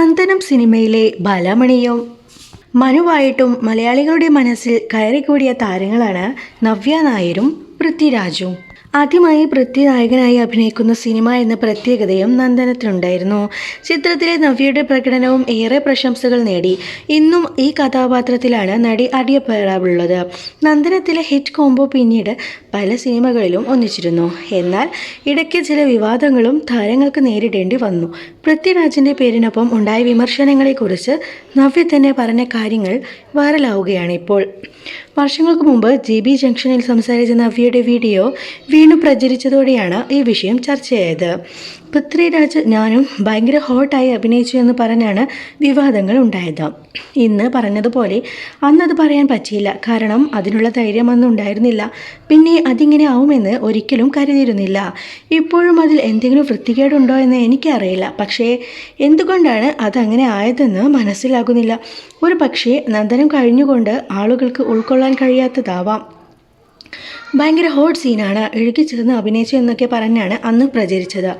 നന്ദനം സിനിമയിലെ ബാലാമണിയും മനുവായിട്ടും മലയാളികളുടെ മനസ്സിൽ കയറിക്കൂടിയ താരങ്ങളാണ് നവ്യ നായരും പൃഥ്വിരാജും. ആദ്യമായി പൃഥ്വി നായകനായി അഭിനയിക്കുന്ന സിനിമ എന്ന പ്രത്യേകതയും നന്ദനത്തിനുണ്ടായിരുന്നു. ചിത്രത്തിലെ നവ്യയുടെ പ്രകടനവും ഏറെ പ്രശംസകൾ നേടി. ഇന്നും ഈ കഥാപാത്രത്തിലാണ് നടി അടിയപ്പെടാറുള്ളത് നന്ദനത്തിലെ ഹിറ്റ് കോംബോ പിന്നീട് പല സിനിമകളിലും ഒന്നിച്ചിരുന്നു. എന്നാൽ ഇടയ്ക്ക് ചില വിവാദങ്ങളും താരങ്ങൾക്ക് നേരിടേണ്ടി വന്നു. പൃഥ്വിരാജിന്റെ പേരിനൊപ്പം ഉണ്ടായ വിമർശനങ്ങളെക്കുറിച്ച് നവ്യ തന്നെ പറഞ്ഞ കാര്യങ്ങൾ വൈറലാവുകയാണ് ഇപ്പോൾ. വർഷങ്ങൾക്ക് മുമ്പ് ജി ബി ജംഗ്ഷനിൽ സംസാരിച്ച നവ്യയുടെ വീഡിയോ വീണ്ടും പ്രചരിച്ചതോടെയാണ് ഈ വിഷയം ചർച്ചയായത്. പൃഥ്വിരാജ് ഞാനും ഭയങ്കര ഹോട്ടായി അഭിനയിച്ചു എന്ന് പറഞ്ഞാണ് വിവാദങ്ങൾ ഉണ്ടായത്. ഇന്ന് പറഞ്ഞതുപോലെ അന്നത് പറയാൻ പറ്റിയില്ല. കാരണം അതിനുള്ള ധൈര്യം അന്ന് ഉണ്ടായിരുന്നില്ല. പിന്നെ അതിങ്ങനെ ആവുമെന്ന് ഒരിക്കലും കരുതിയിരുന്നില്ല. ഇപ്പോഴും അതിൽ എന്തെങ്കിലും വൃത്തികേടുണ്ടോ എന്ന് എനിക്കറിയില്ല. പക്ഷേ എന്തുകൊണ്ടാണ് അതങ്ങനെ ആയതെന്ന് മനസ്സിലാകുന്നില്ല. ഒരു പക്ഷേ നന്ദനം കഴിഞ്ഞുകൊണ്ട് ആളുകൾക്ക് ഉൾക്കൊള്ളാൻ കഴിയാത്തതാവാം. ഭയങ്കര ഹോട്ട് സീനാണ് ഇഴുകിച്ചേർന്ന് അഭിനയിച്ചു എന്നൊക്കെ പറഞ്ഞാണ് അന്ന് പ്രചരിച്ചത്.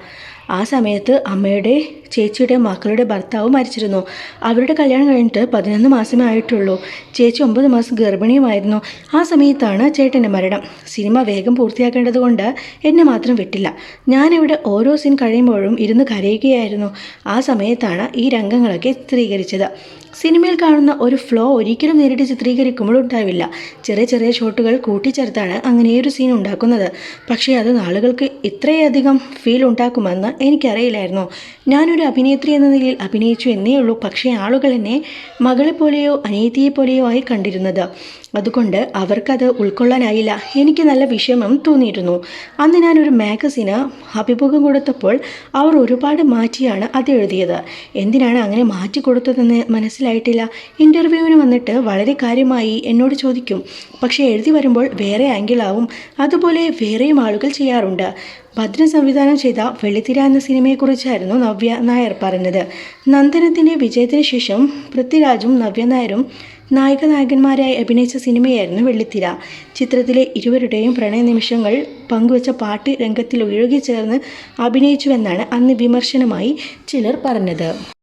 ആ സമയത്ത് അമ്മയുടെ ചേച്ചിയുടെ മക്കളുടെ ഭർത്താവ് മരിച്ചിരുന്നു. അവരുടെ കല്യാണം കഴിഞ്ഞിട്ട് പതിനൊന്ന് മാസമേ ആയിട്ടുള്ളൂ. ചേച്ചി ഒമ്പത് മാസം ഗർഭിണിയുമായിരുന്നു. ആ സമയത്താണ് ചേട്ടന്റെ മരണം. സിനിമ വേഗം പൂർത്തിയാക്കേണ്ടതുകൊണ്ട് എന്നെ മാത്രം വിട്ടില്ല. ഞാനിവിടെ ഓരോ സീൻ കഴിയുമ്പോഴും ഇരുന്ന് കരയുകയായിരുന്നു. ആ സമയത്താണ് ഈ രംഗങ്ങളൊക്കെ ചിത്രീകരിച്ചത്. സിനിമയിൽ കാണുന്ന ഒരു ഫ്ലോ ഒരിക്കലും നേരിട്ട് ചിത്രീകരിക്കുമ്പോൾ ഉണ്ടാവില്ല. ചെറിയ ചെറിയ ഷോട്ടുകൾ കൂട്ടിച്ചേർത്താണ് അങ്ങനെയൊരു സീൻ ഉണ്ടാക്കുന്നത്. പക്ഷേ അത് ആളുകൾക്ക് ഇത്രയധികം ഫീൽ ഉണ്ടാക്കുമെന്ന് എനിക്കറിയില്ലായിരുന്നു. ഞാനൊരു അഭിനേത്രി എന്ന നിലയിൽ അഭിനയിച്ചു എന്നേ ഉള്ളൂ പക്ഷേ ആളുകൾ എന്നെ മകളെപ്പോലെയോ അനിയത്തിയെപ്പോലെയോ ആയി കണ്ടിരുന്നത്. അതുകൊണ്ട് അവർക്കത് ഉൾക്കൊള്ളാനായില്ല. എനിക്ക് നല്ല വിഷമം തോന്നിയിരുന്നു. അന്ന് ഞാനൊരു മാഗസിന് അഭിമുഖം കൊടുത്തപ്പോൾ അവർ ഒരുപാട് മാറ്റിയാണ് അത് എഴുതിയത്. എന്തിനാണ് അങ്ങനെ മാറ്റി കൊടുത്തതെന്ന് മനസ്സിലായിട്ടില്ല. ഇന്റർവ്യൂവിന് വന്നിട്ട് വളരെ കാര്യമായി എന്നോട് ചോദിക്കും. പക്ഷേ എഴുതി വരുമ്പോൾ വേറെ ആംഗിളാവും അതുപോലെ വേറെയും ആളുകൾ ചെയ്യാറുണ്ട്. ഭദ്രൻ സംവിധാനം ചെയ്ത വെള്ളിത്തിര എന്ന സിനിമയെക്കുറിച്ചായിരുന്നു നവ്യ നായർ പറഞ്ഞത്. നന്ദനത്തിന്റെ വിജയത്തിന് ശേഷം പൃഥ്വിരാജും നവ്യ നായരും നായിക നായകന്മാരായി അഭിനയിച്ച സിനിമയായിരുന്നു വെള്ളിത്തിര. ചിത്രത്തിലെ ഇരുവരുടെയും പ്രണയ നിമിഷങ്ങൾ പങ്കുവച്ച പാട്ട് രംഗത്തിൽ ഒഴുകി ചേർന്ന് അഭിനയിച്ചുവെന്നാണ് അന്ന് വിമർശനമായി ചിലർ പറഞ്ഞത്.